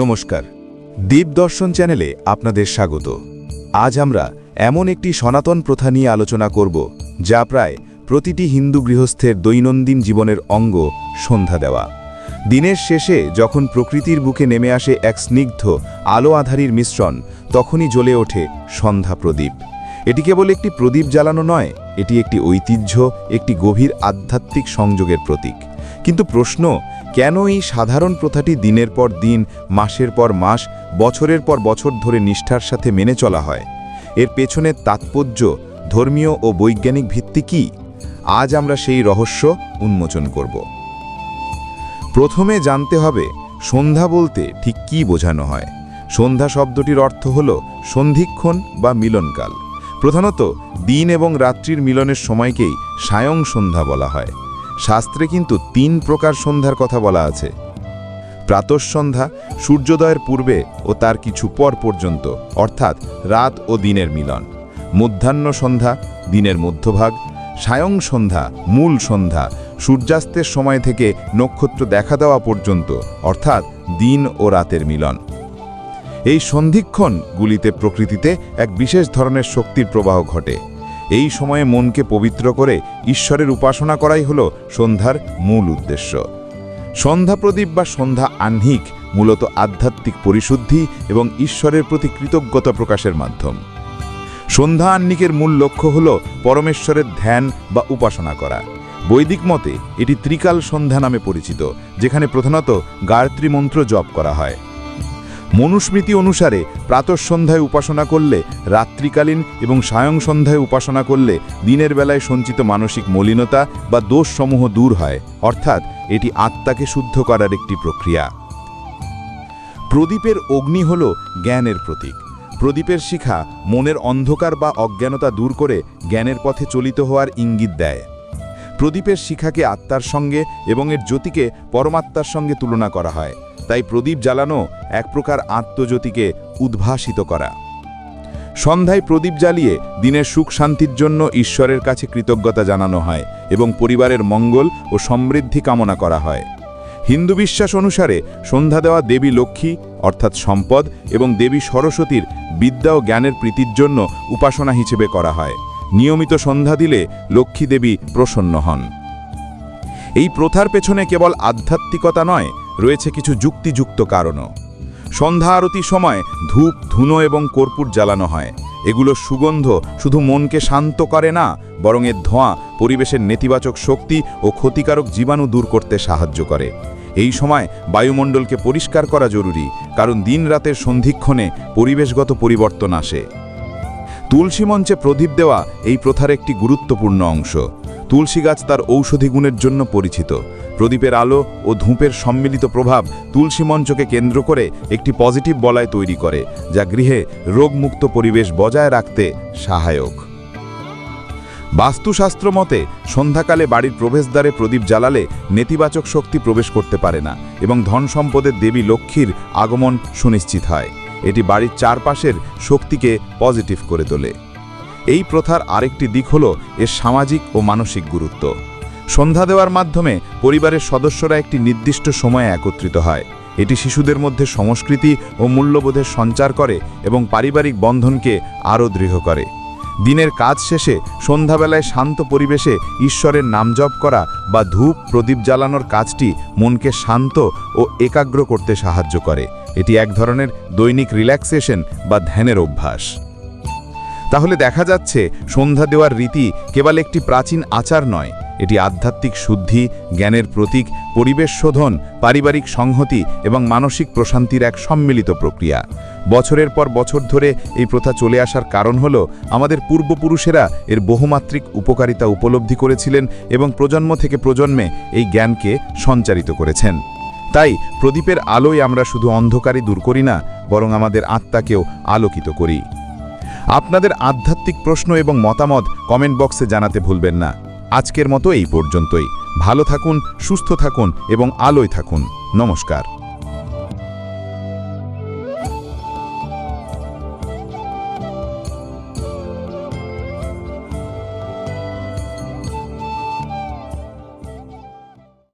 নমস্কার। দীপ দর্শন চ্যানেলে আপনাদের স্বাগত। আজ আমরা এমন একটি সনাতন প্রথা নিয়ে আলোচনা করব, যা প্রায় প্রতিটি হিন্দু গৃহস্থের দৈনন্দিন জীবনের অঙ্গ, সন্ধ্যা দেওয়া। দিনের শেষে যখন প্রকৃতির বুকে নেমে আসে এক স্নিগ্ধ, আলো আধারির মিশ্রণ, তখনই জ্বলে ওঠে সন্ধ্যা প্রদীপ। এটি কেবল একটি প্রদীপ জ্বালানো নয়, এটি একটি ঐতিহ্য, একটি গভীর আধ্যাত্মিক সংযোগের প্রতীক। কিন্তু প্রশ্ন, কেন এই সাধারণ প্রথাটি দিনের পর দিন, মাসের পর মাস, বছরের পর বছর ধরে নিষ্ঠার সাথে মেনে চলা হয়? এর পেছনের তাৎপর্য, ধর্মীয় ও বৈজ্ঞানিক ভিত্তি কি? আজ আমরা সেই রহস্য উন্মোচন করব। প্রথমে জানতে হবে, সন্ধ্যা বলতে ঠিক কি বোঝানো হয়? সন্ধ্যা শব্দটির অর্থ হল সন্ধিক্ষণ বা মিলনকাল। প্রধানত দিন এবং রাত্রির মিলনের সময়কেই সায়ং সন্ধ্যা বলা হয়। শাস্ত্রে কিন্তু তিন প্রকার সন্ধ্যার কথা বলা আছে। প্রাতঃসন্ধ্যা, সূর্যোদয়ের পূর্বে ও তার কিছু পর পর্যন্ত, অর্থাৎ রাত ও দিনের মিলন। মধ্যাহ্ন সন্ধ্যা, দিনের মধ্যভাগ। সায়ং সন্ধ্যা, মূল সন্ধ্যা, সূর্যাস্তের সময় থেকে নক্ষত্র দেখা দেওয়া পর্যন্ত, অর্থাৎ দিন ও রাতের মিলন। এই সন্ধিক্ষণগুলিতে প্রকৃতিতে এক বিশেষ ধরনের শক্তির প্রবাহ ঘটে। এই সময়ে মনকে পবিত্র করে ঈশ্বরের উপাসনা করাই হল সন্ধ্যার মূল উদ্দেশ্য। সন্ধ্যা প্রদীপ বা সন্ধ্যা আহ্নিক মূলত আধ্যাত্মিক পরিশুদ্ধি এবং ঈশ্বরের প্রতি কৃতজ্ঞতা প্রকাশের মাধ্যম। সন্ধ্যা আহ্নিকের মূল লক্ষ্য হল পরমেশ্বরের ধ্যান বা উপাসনা করা। বৈদিক মতে এটি ত্রিকাল সন্ধ্যা নামে পরিচিত, যেখানে প্রধানত গায়ত্রী মন্ত্র জপ করা হয়। মনুস্মৃতি অনুসারে প্রাতঃসন্ধ্যায় উপাসনা করলে, রাত্রিকালীন এবং সায়ং সন্ধ্যায় উপাসনা করলে দিনের বেলায় সঞ্চিত মানসিক মলিনতা বা দোষসমূহ দূর হয়। অর্থাৎ এটি আত্মাকে শুদ্ধ করার একটি প্রক্রিয়া। প্রদীপের অগ্নি হল জ্ঞানের প্রতীক। প্রদীপের শিখা মনের অন্ধকার বা অজ্ঞানতা দূর করে জ্ঞানের পথে চলিত হওয়ার ইঙ্গিত দেয়। প্রদীপের শিখাকে আত্মার সঙ্গে এবং এর জ্যোতিকে পরমাত্মার সঙ্গে তুলনা করা হয়। তাই প্রদীপ জ্বালানো এক প্রকার আত্মজ্যোতিকে উদ্ভাসিত করা। সন্ধ্যায় প্রদীপ জ্বালিয়ে দিনের সুখ শান্তির জন্য ঈশ্বরের কাছে কৃতজ্ঞতা জানানো হয় এবং পরিবারের মঙ্গল ও সমৃদ্ধি কামনা করা হয়। হিন্দু বিশ্বাস অনুসারে সন্ধ্যা দেওয়া দেবী লক্ষ্মী, অর্থাৎ সম্পদ, এবং দেবী সরস্বতীর বিদ্যা ও জ্ঞানের প্রীতির জন্য উপাসনা হিসেবে করা হয়। নিয়মিত সন্ধ্যা দিলে লক্ষ্মী দেবী প্রসন্ন হন। এই প্রথার পেছনে কেবল আধ্যাত্মিকতা নয় রয়েছে কিছু যুক্তিযুক্ত কারণও। সন্ধ্যা আরতির সময় ধূপ, ধুনো এবং কর্পূর জ্বালানো হয়। এগুলো সুগন্ধ শুধু মনকে শান্ত করে না, বরং এর ধোঁয়া পরিবেশের নেতিবাচক শক্তি ও ক্ষতিকারক জীবাণু দূর করতে সাহায্য করে। এই সময় বায়ুমণ্ডলকে পরিষ্কার করা জরুরি, কারণ দিন রাতের সন্ধিক্ষণে পরিবেশগত পরিবর্তন আসে। তুলসী মঞ্চে প্রদীপ দেওয়া এই প্রথার একটি গুরুত্বপূর্ণ অংশ। তুলসী গাছ তার ঔষধি গুণের জন্য পরিচিত। প্রদীপের আলো ও ধূপের সম্মিলিত প্রভাব তুলসী মঞ্চকে কেন্দ্র করে একটি পজিটিভ বলয় তৈরি করে, যা গৃহে রোগমুক্ত পরিবেশ বজায় রাখতে সহায়ক। বাস্তুশাস্ত্র মতে, সন্ধ্যাকালে বাড়ির প্রবেশদ্বারে প্রদীপ জ্বালালে নেতিবাচক শক্তি প্রবেশ করতে পারে না এবং ধন সম্পদের দেবী লক্ষ্মীর আগমন সুনিশ্চিত হয়। এটি বাড়ির চারপাশের শক্তিকে পজিটিভ করে তোলে। এই প্রথার আরেকটি দিক হল এর সামাজিক ও মানসিক গুরুত্ব। সন্ধ্যা দেওয়ার মাধ্যমে পরিবারের সদস্যরা একটি নির্দিষ্ট সময়ে একত্রিত হয়। এটি শিশুদের মধ্যে সংস্কৃতি ও মূল্যবোধের সঞ্চার করে এবং পারিবারিক বন্ধনকে আরও দৃঢ় করে। দিনের কাজ শেষে সন্ধ্যাবেলায় শান্ত পরিবেশে ঈশ্বরের নাম জপ করা বা ধূপ, প্রদীপ জ্বালানোর কাজটি মনকে শান্ত ও একাগ্র করতে সাহায্য করে। এটি এক ধরনের দৈনিক রিল্যাক্সেশন বা ধ্যানের অভ্যাস। তাহলে দেখা যাচ্ছে, সন্ধ্যা দেওয়ার রীতি কেবল একটি প্রাচীন আচার নয় এটি আধ্যাত্মিক শুদ্ধি, জ্ঞানের প্রতীক, পরিবেশ শোধন, পারিবারিক সংহতি এবং মানসিক প্রশান্তির এক সম্মিলিত প্রক্রিয়া। বছরের পর বছর ধরে এই প্রথা চলে আসার কারণ হল, আমাদের পূর্বপুরুষেরা এর বহুমাত্রিক উপকারিতা উপলব্ধি করেছিলেন এবং প্রজন্ম থেকে প্রজন্মে এই জ্ঞানকে সঞ্চারিত করেছেন। তাই প্রদীপের আলোয় আমরা শুধু অন্ধকারই দূর করি না, বরং আমাদের আত্মাকেও আলোকিত করি। আপনাদের আধ্যাত্মিক প্রশ্ন এবং মতামত কমেন্ট বক্সে জানাতে ভুলবেন না। আজকের মতো এই পর্যন্তই। ভালো থাকুন সুস্থ থাকুন এবং আলোয় থাকুন। নমস্কার।